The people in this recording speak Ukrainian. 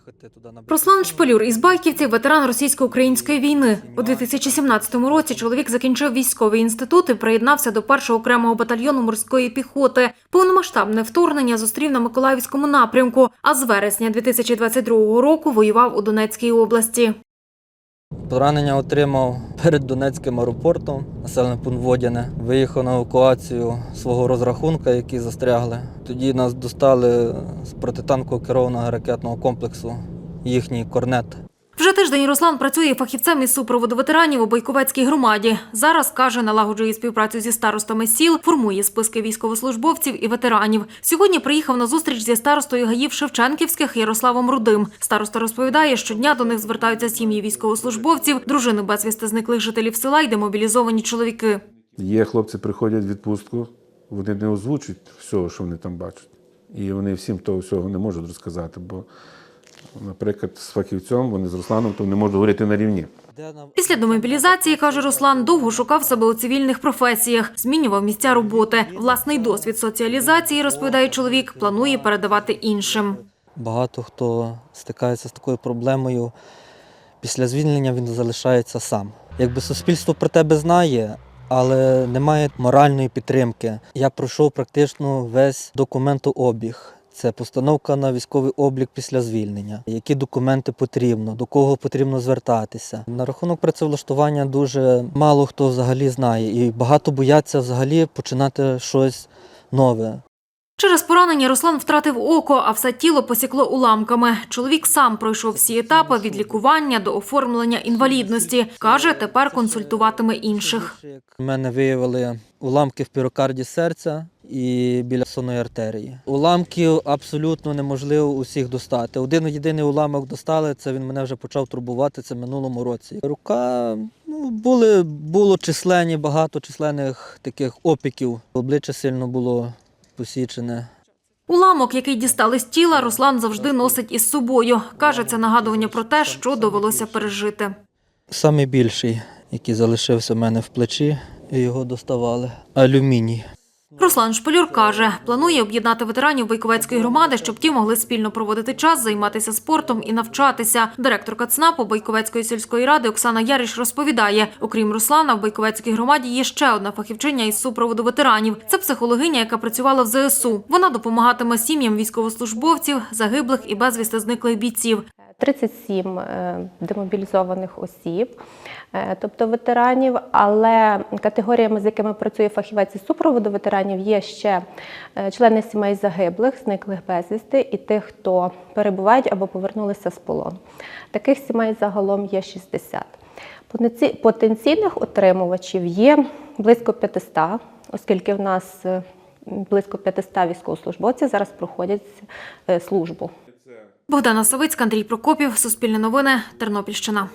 поїхати туди на Руслан Шпалюр із Байківців, ветеран російсько-української війни. У 2017 році чоловік закінчив військовий інститут і приєднався до першого окремого батальйону морської піхоти. Повномасштабне вторгнення зустрів на Миколаївському напрямку, а з вересня 2022 року воював у Донецькій області. Поранення отримав перед Донецьким аеропортом, населений пункт Водяне. Виїхав на евакуацію свого розрахунка, які застрягли. Тоді нас достали з протитанково керованого ракетного комплексу їхній корнет. Вже тиждень Руслан працює фахівцем із супроводу ветеранів у Бойковецькій громаді. Зараз каже, налагоджує співпрацю зі старостами сіл, формує списки військовослужбовців і ветеранів. Сьогодні приїхав на зустріч зі старостою гаїв Шевченківських Ярославом Рудим. Староста розповідає, щодня до них звертаються сім'ї військовослужбовців, дружини безвісти зниклих жителів села й демобілізовані чоловіки. Є хлопці, приходять в відпустку, вони не озвучують всього, що вони там бачать. І вони всім того всього не можуть розказати, бо, наприклад, з фахівцем вони з Русланом то не можуть говорити на рівні. Після демобілізації, каже Руслан, довго шукав себе у цивільних професіях, змінював місця роботи. Власний досвід соціалізації, розповідає чоловік, планує передавати іншим. Багато хто стикається з такою проблемою. Після звільнення він залишається сам. Якби суспільство про тебе знає, але немає моральної підтримки. Я пройшов практично весь документообіг. Це постановка на військовий облік після звільнення. Які документи потрібно, до кого потрібно звертатися. На рахунок працевлаштування дуже мало хто взагалі знає, і багато бояться взагалі починати щось нове. Через поранення Руслан втратив око, а все тіло посікло уламками. Чоловік сам пройшов всі етапи від лікування до оформлення інвалідності. Каже, тепер консультуватиме інших. У мене виявили уламки в пірокарді серця і біля сонної артерії. Уламків абсолютно неможливо усіх достати. Один єдиний уламок достали, це він мене вже почав турбувати це минулому році. Рука ну, були, було численні, багато численних таких опіків. Обличчя сильно було посічене. Уламок, який дістали з тіла, Руслан завжди носить із собою. Каже, це нагадування про те, що довелося пережити. Самий більший, який залишився в мене в плечі, його доставали. Алюміній. Руслан Шпилюр каже, планує об'єднати ветеранів Бойковецької громади, щоб ті могли спільно проводити час, займатися спортом і навчатися. Директорка ЦНАПу Бойковецької сільської ради Оксана Яріш розповідає, окрім Руслана, в Бойковецькій громаді є ще одна фахівчиня із супроводу ветеранів. Це психологиня, яка працювала в ЗСУ. Вона допомагатиме сім'ям військовослужбовців, загиблих і безвісти зниклих бійців. 37 е, демобілізованих осіб, е, тобто ветеранів, але категоріями, з якими працює фахівець із супроводу ветеранів, є ще е, члени сімей загиблих, зниклих безвісти і тих, хто перебувають або повернулися з полону. Таких сімей загалом є 60. Потенційних отримувачів є близько 500, оскільки в нас близько 500 військовослужбовців зараз проходять службу. Богдана Савицька, Андрій Прокопів, Суспільне новини, Тернопільщина.